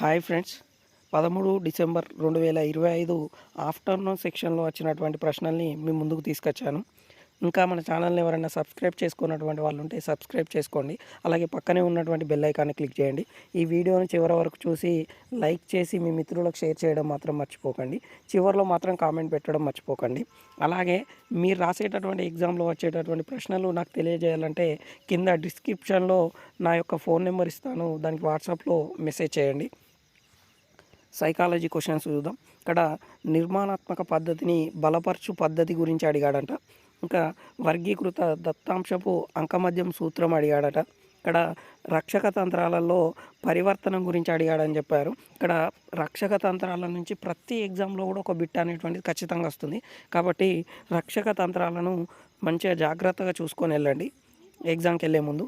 Hi friends. పదమూడు December రెండు వేల ఇరవై ఐదు ఆఫ్టర్నూన్ సెక్షన్లో వచ్చినటువంటి ప్రశ్నల్ని మీ ముందుకు తీసుకొచ్చాను. ఇంకా మన ఛానల్ని ఎవరైనా సబ్స్క్రైబ్ చేసుకున్నటువంటి వాళ్ళు ఉంటే సబ్స్క్రైబ్ చేసుకోండి. అలాగే పక్కనే ఉన్నటువంటి బెల్ ఐకాన్ని క్లిక్ చేయండి. ఈ వీడియోని చివరి వరకు చూసి లైక్ చేసి మీ మిత్రులకు షేర్ చేయడం మాత్రం మర్చిపోకండి. చివరిలో మాత్రం కామెంట్ పెట్టడం మర్చిపోకండి. అలాగే మీరు రాసేటటువంటి ఎగ్జామ్లో వచ్చేటటువంటి ప్రశ్నలు నాకు తెలియజేయాలంటే కింద డిస్క్రిప్షన్లో నా యొక్క ఫోన్ నెంబర్ ఇస్తాను. దానికి వాట్సాప్లో మెసేజ్ చేయండి. సైకాలజీ క్వశ్చన్స్ చూద్దాం. ఇక్కడ నిర్మాణాత్మక పద్ధతిని బలపరచు పద్ధతి గురించి అడిగాడంట. ఇంకా వర్గీకృత దత్తాంశపు అంకమద్యం సూత్రం అడిగాడట. ఇక్కడ రక్షక తంత్రాలలో పరివర్తనం గురించి అడిగాడని చెప్పారు. ఇక్కడ రక్షక తంత్రాల నుంచి ప్రతి ఎగ్జామ్లో కూడా ఒక బిట్ అనేటువంటిది ఖచ్చితంగా వస్తుంది. కాబట్టి రక్షక తంత్రాలను మంచిగా జాగ్రత్తగా చూసుకొని వెళ్ళండి. ఎగ్జామ్కి వెళ్ళే ముందు.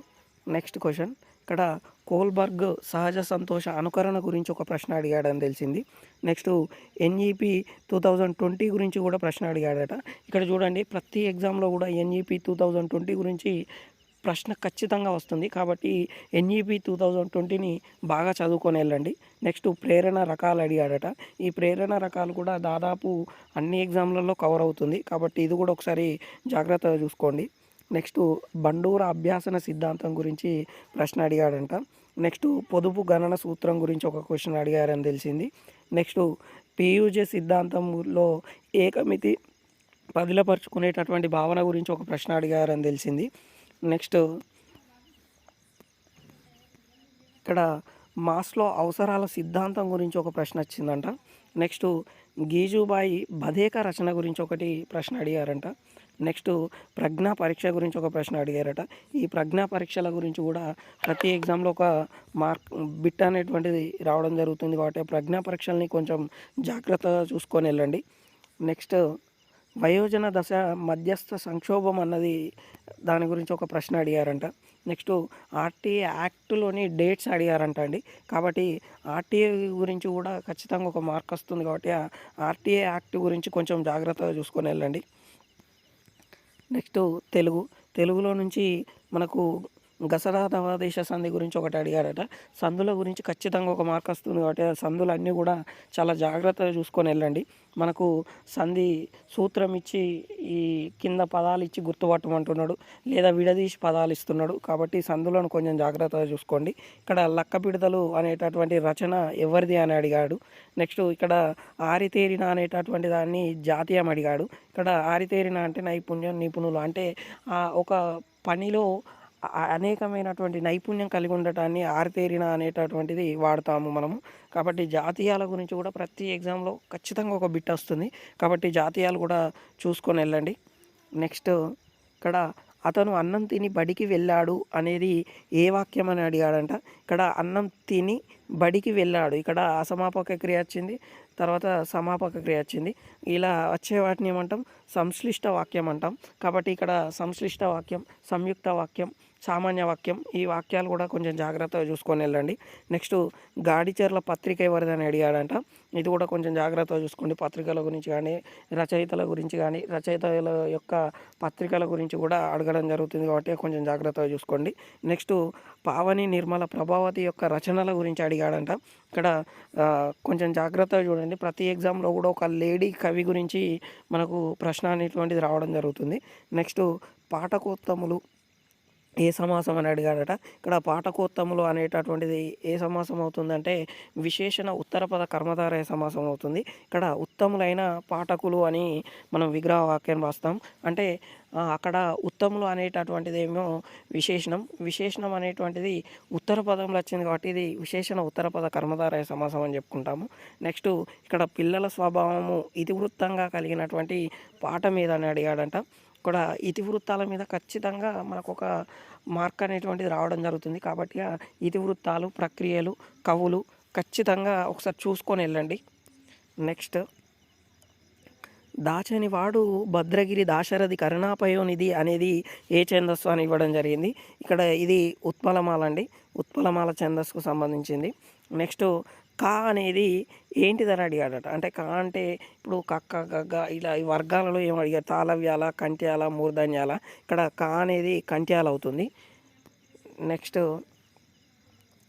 Next question. ఇక్కడ కోల్బర్గ్ సహజ సంతోష అనుకరణ గురించి ఒక ప్రశ్న అడిగాడని తెలిసింది. Next NEP two thousand twenty గురించి కూడా ప్రశ్న అడిగాడట. ఇక్కడ చూడండి ప్రతి ఎగ్జామ్లో కూడా ఎన్ఈపి టూ థౌజండ్ ట్వంటీ గురించి ప్రశ్న ఖచ్చితంగా వస్తుంది. కాబట్టి ఎన్ఈపి టూ థౌజండ్ ట్వంటీని బాగా చదువుకొని వెళ్ళండి. నెక్స్ట్ ప్రేరణ రకాలు అడిగాడట. ఈ ప్రేరణ రకాలు కూడా దాదాపు అన్ని ఎగ్జామ్లలో కవర్ అవుతుంది. కాబట్టి ఇది కూడా ఒకసారి జాగ్రత్తగా చూసుకోండి. నెక్స్ట్ బండూర అభ్యాసన సిద్ధాంతం గురించి ప్రశ్న అడిగాడంట. నెక్స్ట్ పొదుపు గణన సూత్రం గురించి ఒక క్వశ్చన్ అడిగారని తెలిసింది. నెక్స్ట్ పియూజే సిద్ధాంతంలో ఏకమితి పదిలపరుచుకునేటటువంటి భావన గురించి ఒక ప్రశ్న అడిగారని తెలిసింది. నెక్స్ట్ ఇక్కడ మాస్లో అవసరాల సిద్ధాంతం గురించి ఒక ప్రశ్న వచ్చిందంట. నెక్స్ట్ గీజుబాయి బధేక రచన గురించి ఒకటి ప్రశ్న అడిగారంట. నెక్స్ట్ ప్రజ్ఞా పరీక్ష గురించి ఒక ప్రశ్న అడిగారట. ఈ ప్రజ్ఞా పరీక్షల గురించి కూడా ప్రతి ఎగ్జామ్లో ఒక మార్క్ బిట్ అనేటువంటిది రావడం జరుగుతుంది కాబట్టి ప్రజ్ఞా పరీక్షల్ని కొంచెం జాగ్రత్తగా చూసుకొని వెళ్ళండి. నెక్స్ట్ వయోజన దశ మధ్యస్థ సంక్షోభం అన్నది దాని గురించి ఒక ప్రశ్న అడిగారంట. నెక్స్ట్ ఆర్టీఏ యాక్ట్లోని డేట్స్ అడిగారంట అండి. కాబట్టి ఆర్టీఏ గురించి కూడా ఖచ్చితంగా ఒక మార్క్ వస్తుంది కాబట్టి ఆ ఆర్టీఏ యాక్ట్ గురించి కొంచెం జాగ్రత్తగా చూసుకొని వెళ్ళండి. నెక్స్ట్ తెలుగు తెలుగులో నుంచి మనకు గసరా నవాదేశ సంధి గురించి ఒకటి అడిగారట సందుల గురించి ఖచ్చితంగా ఒక మార్క్ వస్తుంది కాబట్టి ఆ సందులు అన్నీ కూడా చాలా జాగ్రత్తగా చూసుకొని వెళ్ళండి. మనకు సంధి సూత్రం ఇచ్చి ఈ కింద పదాలు ఇచ్చి గుర్తుపట్టమంటున్నాడు లేదా విడదీసి పదాలు ఇస్తున్నాడు కాబట్టి సందులను కొంచెం జాగ్రత్తగా చూసుకోండి. ఇక్కడ లక్క పిడతలు అనేటటువంటి రచన ఎవరిది అని అడిగాడు. నెక్స్ట్ ఇక్కడ ఆరితేరిన అనేటటువంటి దాన్ని జాతీయం అడిగాడు. ఇక్కడ ఆరితేరిన అంటే నైపుణ్యం నిపుణులు అంటే ఒక పనిలో అనేకమైనటువంటి నైపుణ్యం కలిగి ఉండటాన్ని ఆరితేరిన అనేటటువంటిది వాడతాము మనము. కాబట్టి జాతీయాల గురించి కూడా ప్రతి ఎగ్జామ్లో ఖచ్చితంగా ఒక బిట్ వస్తుంది. కాబట్టి జాతీయాలు కూడా చూసుకొని వెళ్ళండి. నెక్స్ట్ ఇక్కడ అతను అన్నం తిని బడికి వెళ్ళాడు అనేది ఏ వాక్యం అని అడిగాడంట. ఇక్కడ అన్నం తిని బడికి వెళ్ళాడు. ఇక్కడ అసమాపక క్రియ వచ్చింది. తర్వాత సమాపక క్రియ వచ్చింది. ఇలా వచ్చే వాటిని ఏమంటాం? సంశ్లిష్ట వాక్యం అంటాం. కాబట్టి ఇక్కడ సంశ్లిష్ట వాక్యం సంయుక్త వాక్యం సామాన్య వాక్యం. ఈ వాక్యాలు కూడా కొంచెం జాగ్రత్తగా చూసుకొని వెళ్ళండి. నెక్స్ట్ గాడిచర్ల పత్రిక ఎవరిదని అడిగాడంట. ఇది కూడా కొంచెం జాగ్రత్తగా చూసుకోండి. పత్రికల గురించి కానీ రచయితల గురించి కానీ రచయితల యొక్క పత్రికల గురించి కూడా అడగడం జరుగుతుంది కాబట్టి కొంచెం జాగ్రత్తగా చూసుకోండి. నెక్స్ట్ పావని నిర్మల ప్రభావతి యొక్క రచనల గురించి అడిగాడంట. ఇక్కడ కొంచెం జాగ్రత్తగా చూడండి. ప్రతి ఎగ్జామ్లో కూడా ఒక లేడీ కవి గురించి మనకు ప్రశ్న అనేటువంటిది రావడం జరుగుతుంది. నెక్స్ట్ పాఠకోత్తములు ఏ సమాసం అని అడిగాడట. ఇక్కడ పాఠకోత్తములు అనేటటువంటిది ఏ సమాసం అవుతుందంటే విశేషణ ఉత్తరపద కర్మధారయ సమాసం అవుతుంది. ఇక్కడ ఉత్తములైన పాఠకులు అని మనం విగ్రహ వాక్యం రాస్తాం. అంటే అక్కడ ఉత్తములు అనేటటువంటిది ఏమో విశేషణం. విశేషణం అనేటువంటిది ఉత్తర పదంలో వచ్చింది కాబట్టి ఇది విశేషణ ఉత్తర పద కర్మధారయ సమాసం అని చెప్పుకుంటాము. నెక్స్ట్ ఇక్కడ పిల్లల స్వభావము ఇతివృత్తంగా కలిగినటువంటి పాట మీద అని అడిగాడంట. ఇక్కడ ఇతివృత్తాల మీద ఖచ్చితంగా మనకు ఒక మార్క్ అనేటువంటిది రావడం జరుగుతుంది. కాబట్టి ఇతివృత్తాలు ప్రక్రియలు కవులు ఖచ్చితంగా ఒకసారి చూసుకొని వెళ్ళండి. నెక్స్ట్ దాచనివాడు భద్రగిరి దాశరథి కరుణాపయోనిధి అనేది ఏ ఛందస్సు అని ఇవ్వడం జరిగింది. ఇక్కడ ఇది ఉత్పలమాల అండి. ఉత్పలమాల ఛందస్సుకు సంబంధించింది. నెక్స్ట్ కా అనేది ఏంటిదని అడిగాడట. అంటే కా అంటే ఇప్పుడు కక్క గగ్గ ఇలా ఈ వర్గాలలో ఏం అడిగారు? తాళవ్యాల కంట్యాల మూర్ధన్యాల. ఇక్కడ కా అనేది కంట్యాల అవుతుంది. నెక్స్ట్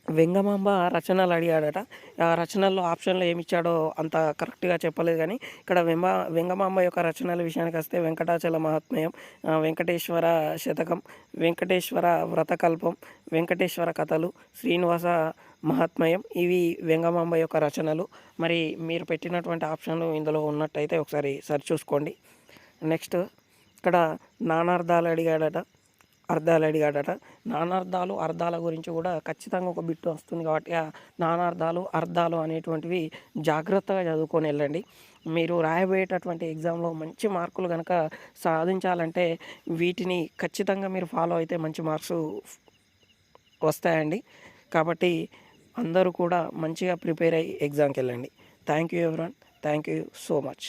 వెంగమాంబ రచనలు అడిగాడట ఆ రచనల్లో ఆప్షన్లో ఏమి ఇచ్చాడో అంత కరెక్ట్గా చెప్పలేదు కానీ ఇక్కడ వెంబ వెంగమాంబ యొక్క రచనల విషయానికి వస్తే వెంకటాచల మహాత్మ్యం వెంకటేశ్వర శతకం వెంకటేశ్వర వ్రతకల్పం వెంకటేశ్వర కథలు శ్రీనివాస మహాత్మయం ఇవి వెంగమాంబ యొక్క రచనలు. మరి మీరు పెట్టినటువంటి ఆప్షన్లు ఇందులో ఉన్నట్టయితే ఒకసారి సరి చూసుకోండి. నెక్స్ట్ ఇక్కడ నానార్థాలు అడిగాడట అర్థాలు అడిగాడట నానార్థాలు అర్థాల గురించి కూడా ఖచ్చితంగా ఒక బిట్టు వస్తుంది కాబట్టి ఆ నానార్థాలు అర్థాలు అనేటువంటివి జాగ్రత్తగా చదువుకొని వెళ్ళండి. మీరు రాయబోయేటటువంటి ఎగ్జామ్లో మంచి మార్కులు కనుక సాధించాలంటే వీటిని ఖచ్చితంగా మీరు ఫాలో అయితే మంచి మార్క్స్ వస్తాయండి. కాబట్టి అందరూ కూడా మంచిగా ప్రిపేర్ అయ్యి ఎగ్జామ్కి వెళ్ళండి. Thank you everyone thank you so much.